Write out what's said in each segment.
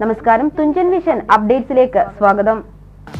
നമസ്കാരം തുഞ്ചൻ വിഷൻ അപ്ഡേറ്റ്സിലേക്ക് സ്വാഗതം.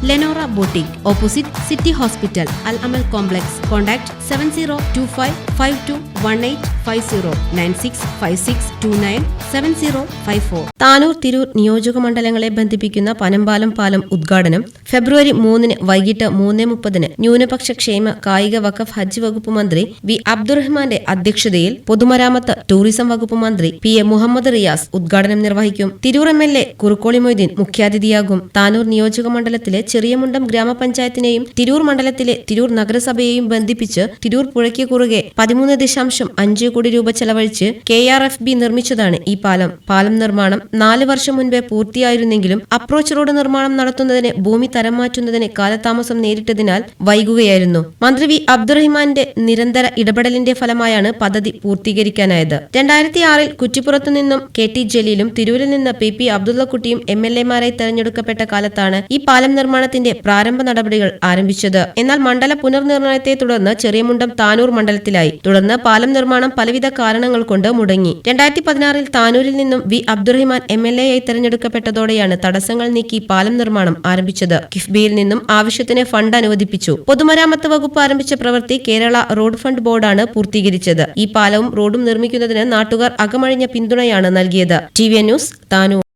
Lenora boutique opposite city hospital Al Amal complex contact seven zero two five five two one eight five zero nine six five six two nine seven zero five four Tanur Tirur നിയോജക മണ്ഡലങ്ങളെ ബന്ധിപ്പിക്കുന്ന പനമ്പാലം പാലം ഉദ്ഘാടനം. ഫെബ്രുവരി മൂന്നിന് വൈകിട്ട് മൂന്ന് മുപ്പതിന് ന്യൂനപക്ഷ ക്ഷേമ കായിക വഖഫ് ഹജ്ജ് വകുപ്പ് മന്ത്രി വി അബ്ദുറഹ്മാന്റെ അധ്യക്ഷതയിൽ പൊതുമരാമത്ത് ടൂറിസം വകുപ്പ് മന്ത്രി പി എ മുഹമ്മദ് റിയാസ് ഉദ്ഘാടനം നിർവഹിക്കും. Tirur M L A Kurukkoli Moideen മുഖ്യാതിഥിയാകും. താനൂർ നിയോജക മണ്ഡലത്തിലെ ചെറിയമുണ്ടം ഗ്രാമപഞ്ചായത്തിനെയും തിരൂർ മണ്ഡലത്തിലെ തിരൂർ നഗരസഭയെയും ബന്ധിപ്പിച്ച് തിരൂർ പുഴയ്ക്ക് കുറുകെ പതിമൂന്ന് ദശാംശം അഞ്ച് കോടി രൂപ ചെലവഴിച്ച് കെ ആർ എഫ് ബി നിർമ്മിച്ചതാണ് ഈ പാലം. പാലം നിർമ്മാണം നാല് വർഷം മുൻപേ പൂർത്തിയായിരുന്നെങ്കിലും അപ്രോച്ച് റോഡ് നിർമ്മാണം നടത്തുന്നതിന് ഭൂമി തരം മാറ്റുന്നതിന് കാലതാമസം നേരിട്ടതിനാൽ വൈകുകയായിരുന്നു. മന്ത്രി വി അബ്ദുറഹിമാന്റെ നിരന്തര ഇടപെടലിന്റെ ഫലമായാണ് പദ്ധതി പൂർത്തീകരിക്കാനായത്. രണ്ടായിരത്തി ആറിൽ കുറ്റിപ്പുറത്തു നിന്നും കെ ടി ജലീലും തിരൂരിൽ നിന്ന് പി പി അബ്ദുള്ളക്കുട്ടിയും എം എൽ എമാരായി തെരഞ്ഞെടുക്കപ്പെട്ട കാലത്താണ് ഈ പാലം നിർമ്മാണത്തിന്റെ പ്രാരംഭ നടപടികൾ ആരംഭിച്ചത്. എന്നാൽ മണ്ഡല പുനർനിർണയത്തെ തുടർന്ന് ചെറിയമുണ്ടം താനൂർ മണ്ഡലത്തിലായി. തുടർന്ന് പാലം നിർമ്മാണം പലവിധ കാരണങ്ങൾ കൊണ്ട് മുടങ്ങി. രണ്ടായിരത്തി പതിനാറിൽ താനൂരിൽ നിന്നും V. Abdurahiman M L A ആയി തെരഞ്ഞെടുക്കപ്പെട്ടതോടെയാണ് തടസ്സങ്ങൾ നീക്കി പാലം നിർമ്മാണം ആരംഭിച്ചത്. കിഫ്ബിയിൽ നിന്നും ആവശ്യത്തിന് ഫണ്ട് അനുവദിപ്പിച്ചു. പൊതുമരാമത്ത് വകുപ്പ് ആരംഭിച്ച പ്രവൃത്തി കേരള റോഡ് ഫണ്ട് ബോർഡാണ് പൂർത്തീകരിച്ചത്. ഈ പാലവും റോഡും നിർമ്മിക്കുന്നതിന് നാട്ടുകാർ അകമഴിഞ്ഞ പിന്തുണയാണ് നൽകിയത്. T V news Tanur.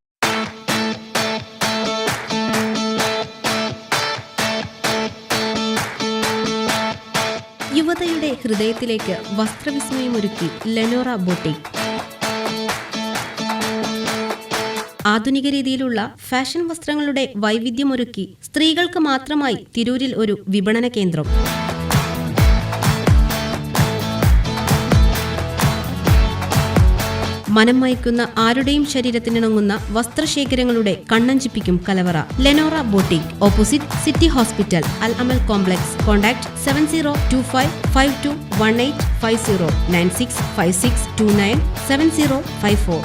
യുവതയുടെ ഹൃദയത്തിലേക്ക് വസ്ത്രവിസ്മയം ഒരുക്കി ലെനോറ ബൊട്ടിക് ആധുനിക രീതിയിലുള്ള ഫാഷൻ വസ്ത്രങ്ങളുടെ വൈവിധ്യമൊരുക്കി സ്ത്രീകൾക്ക് മാത്രമായി തിരൂരിൽ ഒരു വിപണന കേന്ദ്രം. മനം മയക്കുന്ന ആരുടെയും ശരീരത്തിനിണങ്ങുന്ന വസ്ത്രശേഖരങ്ങളുടെ കണ്ണഞ്ചിപ്പിക്കും കലവറ. Lenora boutique opposite city hospital Al Amal complex contact seven zero two five five two one eight five zero nine six five six two nine seven zero five four